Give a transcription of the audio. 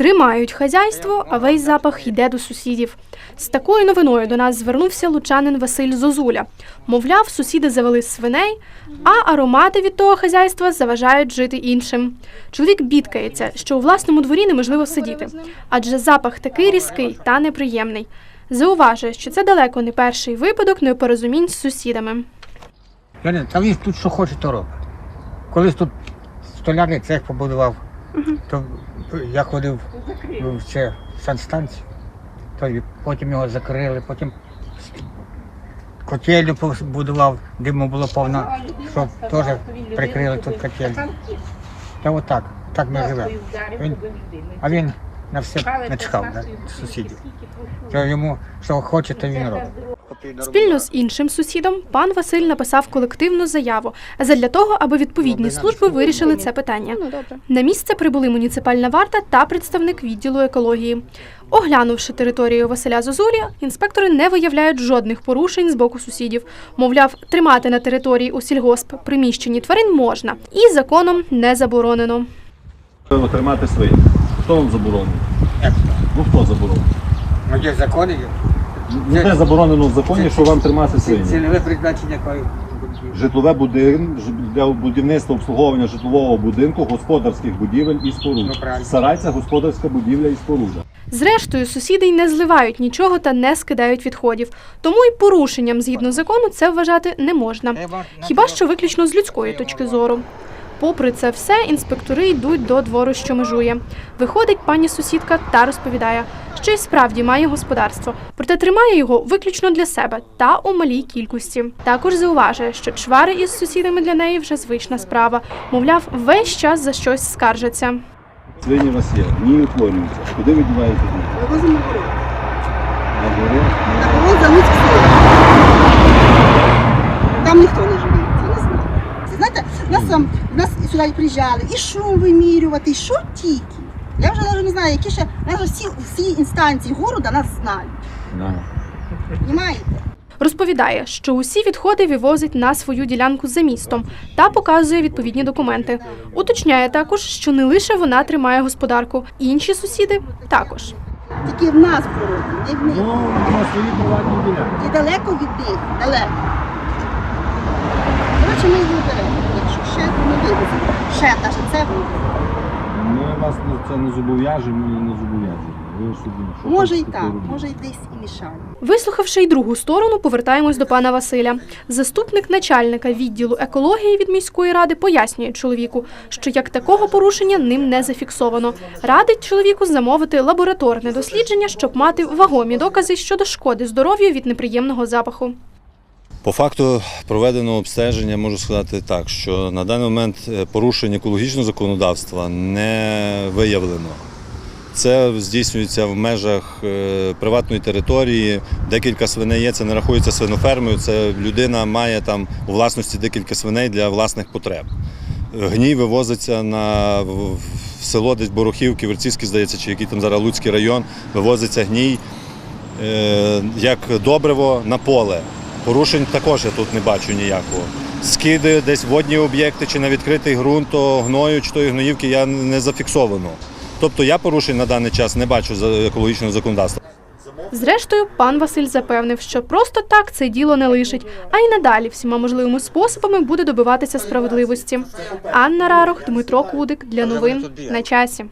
Тримають хазяйство, а весь запах йде до сусідів. З такою новиною до нас звернувся лучанин Василь Зозуля. Мовляв, сусіди завели свиней, а аромати від того хазяйства заважають жити іншим. Чоловік бідкається, що у власному дворі неможливо сидіти, адже запах такий різкий та неприємний. Зауважує, що це далеко не перший випадок непорозумінь з сусідами. Та він тут що хоче, то робить. Колись тут столярний цех побудував, то я ходив в це санстанцію, то потім його закрили, потім котельню побудував, диму було повно, щоб теж прикрили тут котельню. Та отак, так ми живемо. Він, а він на все начхав, да, сусідів. То йому що хоче, то він робить. Спільно з іншим сусідом пан Василь написав колективну заяву задля того, аби відповідні служби вирішили це питання. На місце прибули муніципальна варта та представник відділу екології. Оглянувши територію Василя Зозулі, інспектори не виявляють жодних порушень з боку сусідів. Мовляв, тримати на території у сільгосп приміщенні тварин можна і законом не заборонено. Тримати свої. Хто вам заборонив? Як? Ну хто заборонив? Ну, є закони, є. Ну, де заборонено в законі, що вам тримати свині? Цільове призначення якої Житлове будин для будівництва обслуговування житлового будинку, господарських будівель і Ну, споруд. правильно. Сарай це господарська будівля і споруда. Зрештою, сусіди й не зливають нічого та не скидають відходів. Тому й порушенням згідно закону це вважати не можна. Хіба що виключно з людської точки зору. Попри це все, інспектори йдуть до двору, що межує. Виходить пані сусідка та розповідає, що й справді має господарство, проте тримає його виключно для себе та у малій кількості. Також зауважує, що чвари із сусідами для неї вже звична справа. Мовляв, весь час за щось скаржаться. Свині у вас є, ні утворюються. Куди ви діваєте? Вивозимо на город. На город? На город за Луцьк Там ніхто не живе, я не знаю. Це, знаєте, нас, там, нас сюди приїжджали, і шум вимірювати, і що тільки. Я вже навіть не знаю, які ще навіть всі, всі інстанції города нас знають. Да. Розповідає, що усі відходи вивозить на свою ділянку за містом та показує відповідні документи. Уточняє також, що не лише вона тримає господарку, інші сусіди також. Тільки в нас в городі, не в них. Ну, на свої приватні ділянки. І далеко від них, далеко. Коротше, ми його беремо, якщо ще не Ще навіть це. Ми вас на це не зобов'яжемо і не зобов'язані. Ви собі що Може і хочете, так, робіть. може і десь і мішає. Вислухавши й другу сторону, повертаємось до пана Василя. Заступник начальника відділу екології від міської ради пояснює чоловіку, що як такого порушення ним не зафіксовано. Радить чоловіку замовити лабораторне дослідження, щоб мати вагомі докази щодо шкоди здоров'ю від неприємного запаху. По факту проведеного обстеження можу сказати так, що на даний момент е, порушень екологічного законодавства не виявлено. Це здійснюється в межах е, приватної території. Декілька свиней є, це не рахується свинофермою. Це людина має там у власності декілька свиней для власних потреб. Гній вивозиться на в- село десь Борохівки, Верцівський, здається, чи який там зараз Луцький район, вивозиться гній е, як добриво на поле. Порушень також я тут не бачу ніякого. Скиди десь водні об'єкти чи на відкритий ґрунт, то гною чи тої гноївки я не зафіксовано. Тобто я порушень на даний час не бачу екологічного законодавства. Зрештою, пан Василь запевнив, що просто так це діло не лишить, а й надалі всіма можливими способами буде добиватися справедливості. Анна Рарох, Дмитро Кудик для новин на часі.